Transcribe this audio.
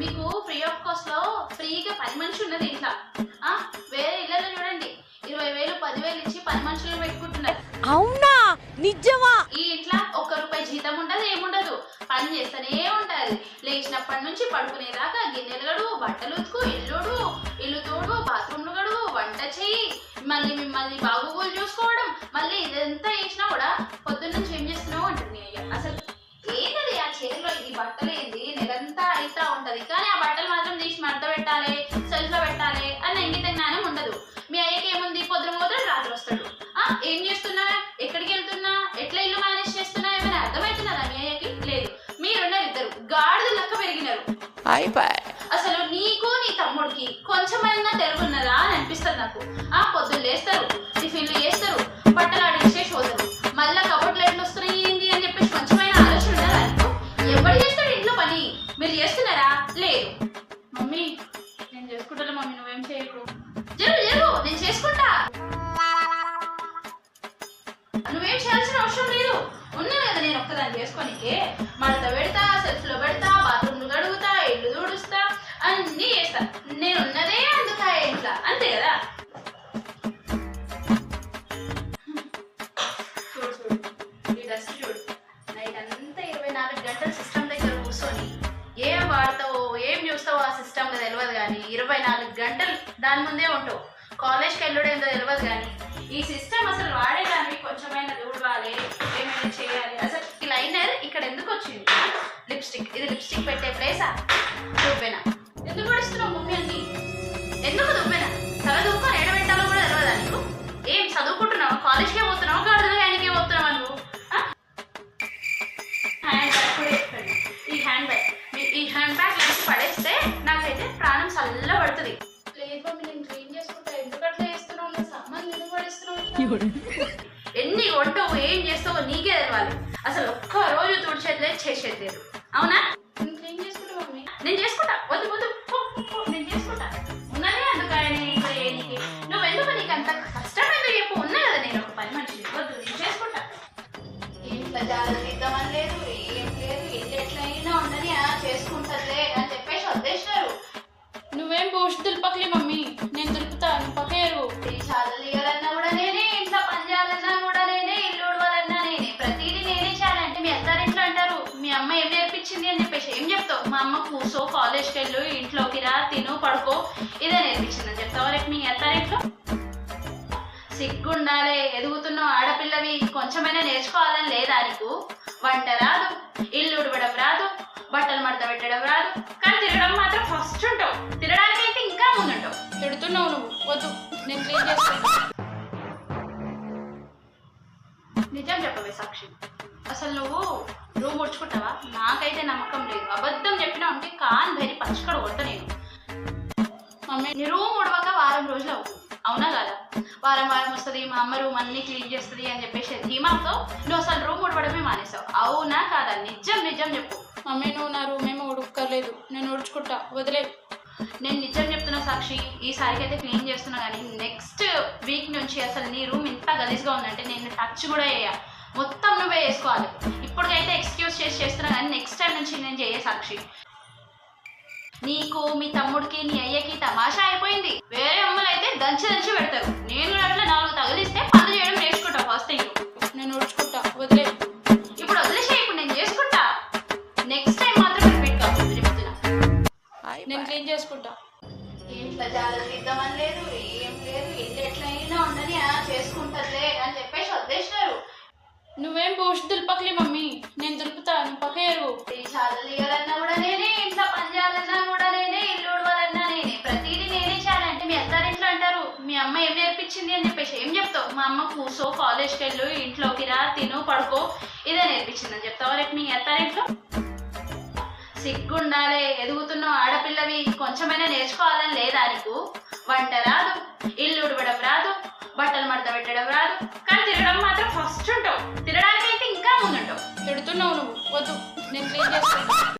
మీకు free of కాస్ట్లో ఫ్రీగా పని మనిషి ఉన్నది ఇంట్లో. వేరే ఇళ్ళలో చూడండి. ఇరవై వేలు పదివేలు ఇచ్చి పని మనుషులు పెట్టుకుంటున్నారు. అవునా? నిజమా? ఈ ఇంట్లో ఒక్క రూపాయి జీతం ఉండదు ఏముండదు. పని చేస్తూనే ఉండాలి లేచినప్పటి నుంచి పడుకునేదాకా గిన్నెలు గడు బట్టలు ఉతుకు ఇల్లుడు ఇల్లు తోడు బాత్రూమ్లు గడు వంట చేయి మళ్ళీ మిమ్మల్ని బాగుగోలు చూసుకోవడం మళ్ళీ ఇదంతా వేసినా కూడా పొద్దున్న నుంచి ఏం చేస్తున్నావు అంటుంది అసలు ఏంటది ఆ చేతిలో ఈ ఏంటి ఉంటది. కానీ ఆ బట్టలు మాత్రం తీసి మడత పెట్టాలి సెల్ఫ్లో పెట్టాలి అన్న ఇంగిత జ్ఞానం ఉండదు. మీ అయ్యకి ఏముంది? పొద్దున పోతాడు రాత్రి వస్తాడు. ఆ ఏం చేస్తున్నా? ఎక్కడికి వెళ్తున్నా? ఎట్లా ఇల్లు మేనేజ్ చేస్తున్నా? ఏమైనా అర్థమవుతున్నదా మీ అయ్యకి? లేదు. మీరున్నారు ఇద్దరు. గాడిద లెక్క పెరిగినారు. అసలు నీకు నీ తమ్ముడికి కొంచెమైనా తెలుగున్నదా అని అనిపిస్తుంది నాకు. ఆ పొద్దున్న లేస్తారు. టిఫిన్లు చేస్తారు. బట్టలు జరు జరు నేను చేసుకుంటా. నువ్వేం చేయాల్సిన అవసరం లేదు. ఉన్నా కదా నేను ఒక్కదాన్ని చేసుకోనికి. మడత పెడతా సెల్ఫ్లో పెడతా బాత్రూమ్లు కడుగుతా ఇల్లు తుడుస్తా అన్నీ చేస్తా. నేను ఉన్నదే అందుకా ఇంట్లో. అంతే కదా? చూడు ఇరవై నాలుగు కూర్చొని ఏం వాడతావో ఏం చూస్తావో ఆ సిస్టమ్ తెలియదు కానీ ఇరవై నాలుగు గంటలు దాని ముందే ఉంటావు కాలేజ్కి వెళ్ళడేందో తెలియదు కానీ ఈ సిస్టమ్ అసలు వాడేదాన్ని కొంచెమైనా దూడవాలి ఏమైనా చేయాలి. అసలు ఈ లైనర్ ఇక్కడ ఎందుకు వచ్చింది? లిప్స్టిక్. ఇది లిప్స్టిక్ పెట్టే ప్లేసా దువ్వెన ఎందుకు పడిస్తున్నావు ముఖ్యాన్ని ఎందుకు దువ్వెన తల దుబ్బ ఎడబెట్టాలో కూడా తెలియదా నీకు? ఏం చదువుకుంటున్నావు? కాలేజ్కే పోతున్నావు? కాదు ఆయనకే పోతున్నావు నువ్వు? హ్యాండ్ బ్యాగ్ కూడా ఈ హ్యాండ్ బ్యాగ్ మీ- ఈ హ్యాండ్ బ్యాగ్ ఎన్ని వంటవు ఏం చేస్తావో నీకే తెలవాలి. అసలు ఒక్క రోజు తుడిచేది చేసేది లేదు అవునా? క్లీన్ చేసుకుంటా మమ్మీ? నేను చేసుకుంటా. వద్దు వద్దు. నేను చేసుకుంటా. ఉన్నదే అందుకని నువ్వు ఎందుకు నీకు అంత కష్టం ఎందుకు చెప్పు. ఉన్నా కదా నేను ఒక పని మనిషిని. వద్దు నేను చేసుకుంటా. ఇంట్లో సో కాలేజ్కి వెళ్ళు ఇంట్లోకి రా తిను పడుకో. ఇదే నేర్పించింది అని చెప్తావా రేపు మీ ఎంత రేట్లో? సిగ్గుండాలి ఎదుగుతున్న ఆడపిల్లవి. కొంచెమైనా నేర్చుకోవాలని లేదా నీకు? వంట రాదు ఇల్లు ఉడవడం రాదు బట్టలు మడత పెట్టడం రాదు. కానీ తిరగడం మాత్రం ఫస్ట్ ఉంటావు. తిరగడానికైతే ఇంకా ముందుంటావు. తిడుతున్నావు నువ్వు. వద్దు నేను క్లీన్ చేస్తాను. సాక్షి. అసలు నువ్వు రూమ్ ముడుచుకుంటావా నాకైతే నమ్మకం లేదు. అబద్ధం చెప్పినా ఉంటే కాన్ భరి పచ్చకడ కొడతా నేను. మమ్మీ నీ రూమ్ ఉడవక వారం రోజులు అవుతుంది. అవునా కదా? వారం వారం వస్తుంది మా అమ్మ రూమ్ అన్ని క్లీన్ చేస్తుంది అని చెప్పేసి ధీమాతో నువ్వు అసలు రూమ్ ఉడవడమే మానేసావు. అవునా కాదా? నిజం నిజం చెప్పు. మమ్మీ నువ్వు నా రూమ్ ఏమో ఉడుక్కర్లేదు నేను ఉడుచుకుంటా. వదిలే నేను నిజం చెప్తున్నా సాక్షి ఈసారికి అయితే క్లీన్ చేస్తున్నా కానీ నెక్స్ట్ వీక్ నుంచి అసలు నీ రూమ్ ఇంత గలీజ్గా ఉందంటే నేను టచ్ కూడా చేయ మొత్తం నువ్వే వేసుకోవాలి ఇప్పటికైతే ఎక్స్క్యూజ్ చేసి చేస్తున్నా కానీ నెక్స్ట్ టైం నుంచి నేను చేయ సాక్షి. నీకు మీ తమ్ముడికి నీ అయ్యకి తమాషా అయిపోయింది. వేరే అమ్మలు అయితే దంచి దంచి పెడతారు. నేను అట్లా నాలుగు తగిలిస్తే పనులు చేయడం నేర్చుకుంటా ఫస్ట్ థింగ్ నేను ఉడుచుకుంటా వదిలే ఇప్పుడు వదిలేసే ఇప్పుడు నేను చేసుకుంటా. నెక్స్ట్ టైం మాత్రం రిపీట్ చెప్తున్నా నేను క్లీన్ చేసుకుంటా. ఇంట్లో జాగ్రత్త ఇద్దామని లేదు ఏం లేదు ఎట్లయినా ఉండని నేర్పించింది అని చెప్పేసి. ఏం చెప్తావు? మా అమ్మ కూర్చో కాలేజ్కి వెళ్ళు ఇంట్లోకి రా తిను పడుకో ఇదే నేర్పించింది అని చెప్తావా? రేపు మీ అత్తారింట్లో సిగ్గుండాలి ఎదుగుతున్న ఆడపిల్లవి కొంచెమైనా నేర్చుకోవాలని లేదా నీకు? వంట రాదు ఇల్లు ఉడవడం రాదు బట్టలు మడత పెట్టడం రాదు కానీ తిరగడం మాత్రం ఫస్ట్ ఉంటావు. తినడానికి అయితే ఇంకా ముందుంటావు. తిడుతున్నావు నువ్వు. వద్దు నేను క్లీన్ చేసుకుంటా